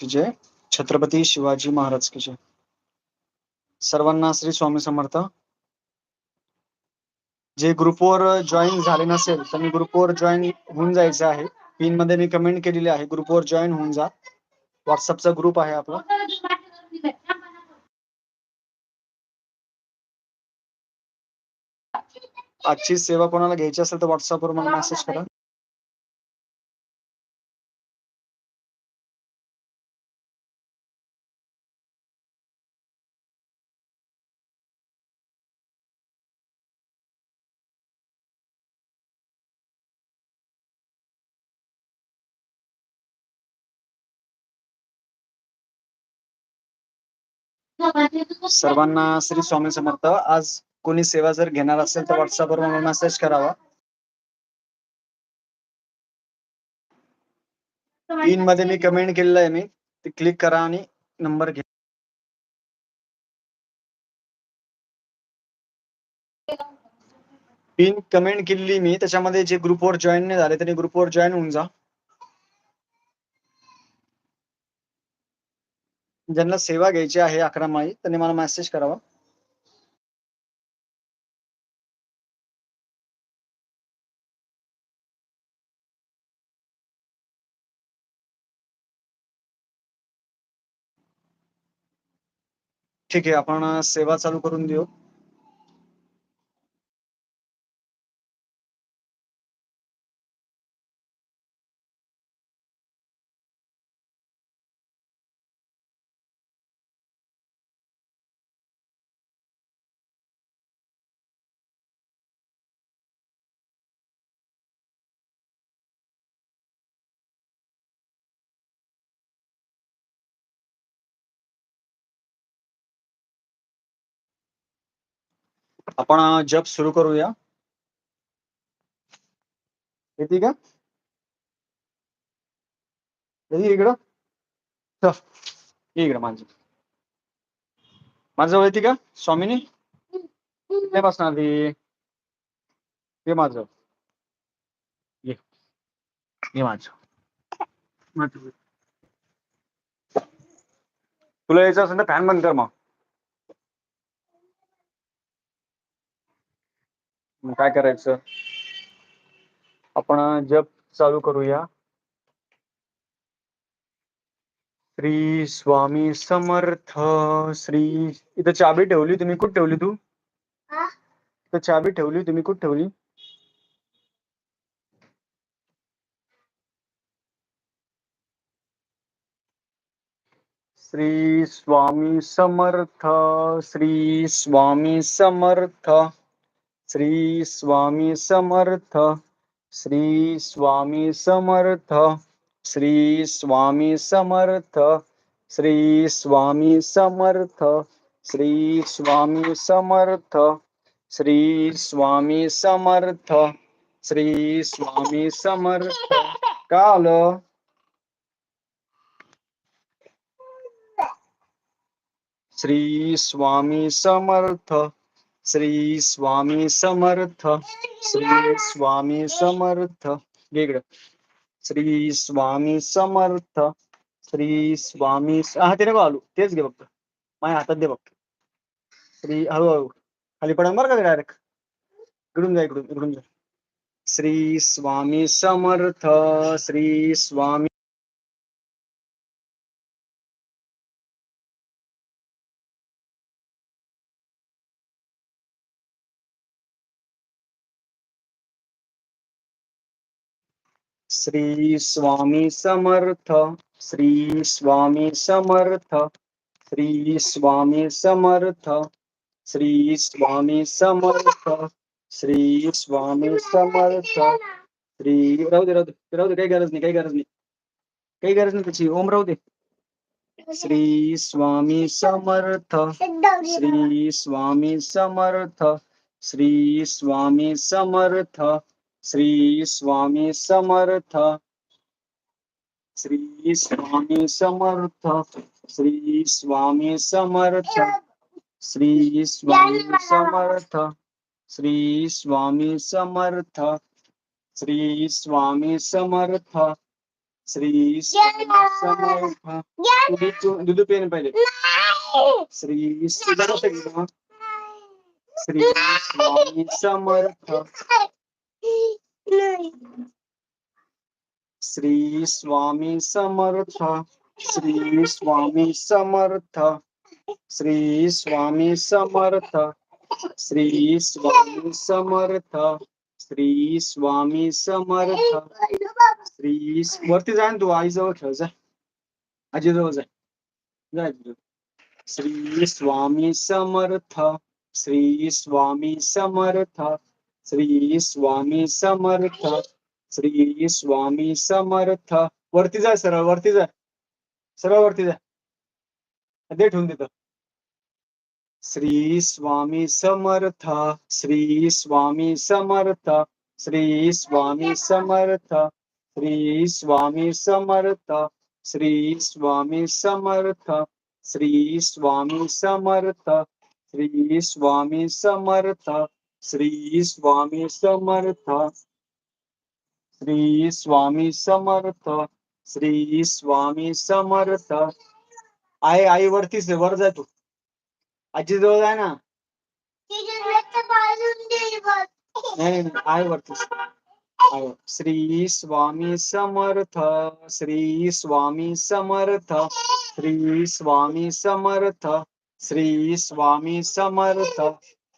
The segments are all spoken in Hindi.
की जय? छत्रपती शिवाजी महाराज की जय. सर्वांना श्री स्वामी समर्थ. जे ग्रुपवर जॉईन झाले नसेल तर मी ग्रुपवर जॉईन होऊन जायचं आहे. पिनमध्ये मी कमेंट केलेली आहे ग्रुपवर जॉईन होऊन जा. व्हॉट्सअपचा ग्रुप आहे आपला. आजची सेवा कोणाला घ्यायची असेल तर व्हॉट्सअपवर मला मेसेज करा. सर्वांना श्री स्वामी समर्थ. आज कोणी सेवा जर घेणार असेल तर व्हॉट्सअपवर मला मेसेज करावा. तीन मध्ये मी कमेंट केलेलं आहे मी. ते क्लिक करा आणि नंबर घ्या. पिन कमेंट केलेली मी. त्याच्यामध्ये जे ग्रुपवर जॉईन नाही झाले त्यांनी ग्रुपवर जॉईन होऊन जा. ज्यांना सेवा घ्यायची आहे अकरा माई त्यांनी मला मेसेज करावा. ठीक आहे आपण सेवा चालू करून देऊ. आपण जप सुरू करूया. येते का? इकडं? इकडं माझं माझं येते का? स्वामीनी? नाही बसणार ती. ये माझं ये. माझं. तुला यायचं असेल तर फॅन बंद कर मग. मग काय करायचं? आपण जप चालू करूया. श्री स्वामी समर्थ श्री इथं चाबी ठेवली तुम्ही कुठं ठेवली तू? इथं चाबी ठेवली तुम्ही कुठं ठेवली? श्री स्वामी समर्थ श्री स्वामी समर्थ. श्री स्वामी समर्थ। श्री स्वामी समर्थ। श्री स्वामी समर्थ। श्री स्वामी समर्थ। श्री स्वामी समर्थ। श्री स्वामी समर्थ। श्री स्वामी समर्थ। काल। श्री स्वामी समर्थ। श्री स्वामी समर्थ श्री स्वामी समर्थ. वेगळं श्री स्वामी समर्थ श्री स्वामी हा ते नको आलू. तेच घे फक्त. माझ्या हातात दे फक्त. श्री हळूहळू. खाली पडा बरं का डायरेक्ट इकडून जा इकडून इकडून जा. श्री स्वामी समर्थ श्री स्वामी श्री स्वामी समर्थ, श्री स्वामी समर्थ, श्री स्वामी समर्थ, श्री स्वामी समर्थ, श्री स्वामी समर्थ, श्री राहू दे राहू दे गरज नाही, काही गरज नाही. काही गरज नाही त्याची, ओम राहू दे. श्री स्वामी समर्थ, श्री स्वामी समर्थ, श्री स्वामी समर्थ श्री स्वामी समर्थ श्री स्वामी समर्थ श्री स्वामी समर्थ श्री स्वामी समर्थ श्री स्वामी समर्थ श्री स्वामी समर्थ श्री स्वामी समर्थ दुधू- पेन पहिले श्री श्री स्वामी समर्थ श्री स्वामी समर्थ, श्री स्वामी समर्थ, श्री स्वामी समर्थ, श्री स्वामी समर्थ, श्री स्वामी समर्थ। श्री वरती जा ना तू आईजवळ खेळ जा. आजीजवळ जा. जा आजीजवळ. श्री स्वामी समर्थ, श्री स्वामी समर्थ श्री स्वामी समर्थ श्री स्वामी समर्थ. वरती जाय सरळ वरती जाय. सरळ वरती जाय. दे ठेवून देतो. श्री स्वामी समर्थ श्री स्वामी समर्थ श्री स्वामी समर्थ श्री स्वामी समर्थ श्री स्वामी समर्थ श्री स्वामी समर्थ श्री स्वामी समर्थ. श्री स्वामी समर्थ। श्री स्वामी समर्थ। श्री स्वामी समर्थ। आई आई वरतीच आहे, वर जा तू. आजी जवळ आहे ना. नाही आई वरतीच श्री स्वामी समर्थ. श्री स्वामी समर्थ. श्री स्वामी समर्थ. श्री स्वामी समर्थ.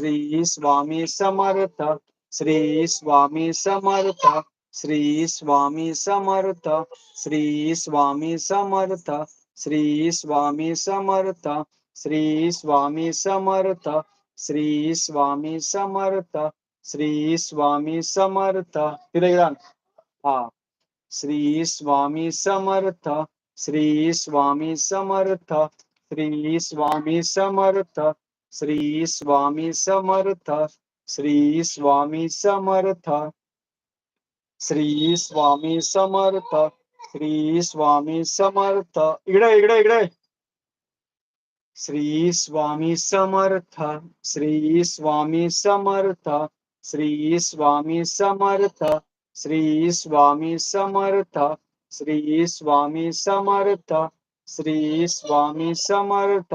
श्री स्वामी समर्थ श्री स्वामी समर्थ श्री स्वामी समर्थ श्री स्वामी समर्थ श्री स्वामी समर्थ श्री स्वामी समर्थ श्री स्वामी समर्थ श्री स्वामी समर्थ हा श्री स्वामी समर्थ श्री स्वामी समर्थ श्री स्वामी समर्थ श्री स्वामी समर्थ श्री स्वामी समर्थ श्री स्वामी समर्थ श्री स्वामी समर्थ इकडे इकडे इकडे श्री स्वामी समर्थ श्री स्वामी समर्थ श्री स्वामी समर्थ श्री स्वामी समर्थ श्री स्वामी समर्थ श्री स्वामी समर्थ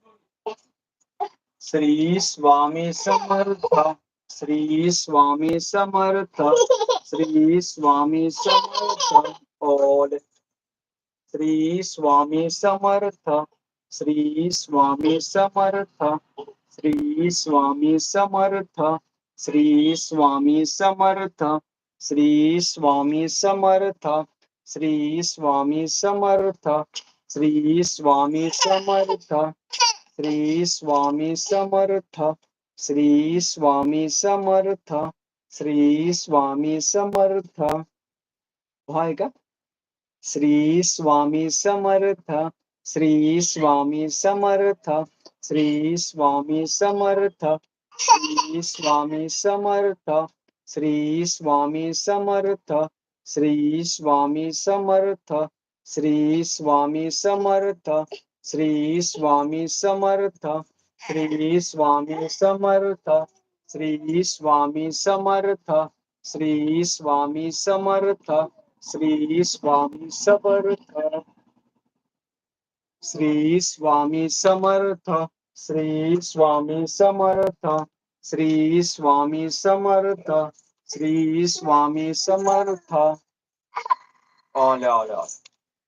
श्री स्वामी समर्थ श्री स्वामी समर्थ श्री स्वामी समर्थ और श्री स्वामी समर्थ श्री स्वामी समर्थ श्री स्वामी समर्थ श्री स्वामी समर्थ श्री स्वामी समर्थ श्री स्वामी समर्थ श्री स्वामी समर्थ श्री स्वामी समर्थ श्री स्वामी समर्थ श्री स्वामी समर्थ का श्री स्वामी समर्थ श्री स्वामी समर्थ श्री स्वामी समर्थ श्री स्वामी समर्थ श्री स्वामी समर्थ श्री स्वामी समर्थ श्री स्वामी समर्थ श्री स्वामी समर्थ, श्री स्वामी समर्थ, श्री स्वामी समर्थ, श्री स्वामी समर्थ, श्री स्वामी समर्थ, श्री स्वामी समर्थ, श्री स्वामी समर्थ, श्री स्वामी समर्थ, श्री स्वामी समर्थ। आल्या आल्या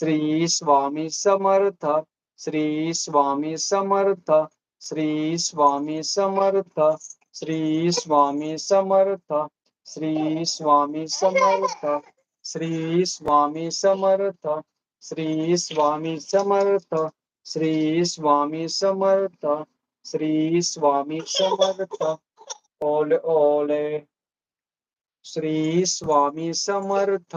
श्री स्वामी समर्थ श्री स्वामी समर्थ श्री स्वामी समर्थ श्री स्वामी समर्थ श्री स्वामी समर्थ श्री स्वामी समर्थ श्री स्वामी समर्थ श्री स्वामी समर्थ श्री स्वामी समर्थ ओले ओले श्री स्वामी समर्थ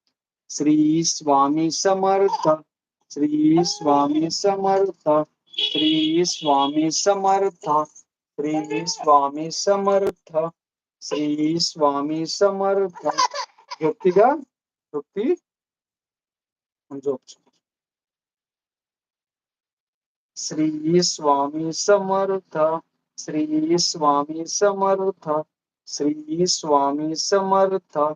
श्री स्वामी समर्थ। श्री स्वामी समर्थ। श्री स्वामी समर्थ। श्री स्वामी समर्थ। श्री स्वामी समर्थ। का? झोपती श्री स्वामी समर्थ। श्री स्वामी समर्थ। श्री स्वामी समर्थ।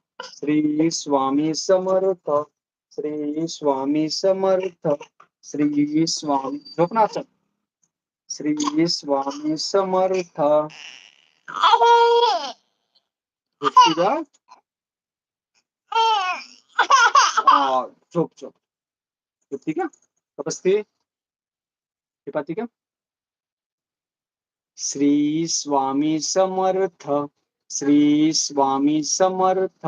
श्री स्वामी समर्थ, श्री स्वामी समर्थ, श्री स्वामी झोपनाचं श्री स्वामी समर्थ। झोपती का? झोप झोप झोपती का का बसते हे श्री स्वामी समर्थ, श्री स्वामी समर्थ।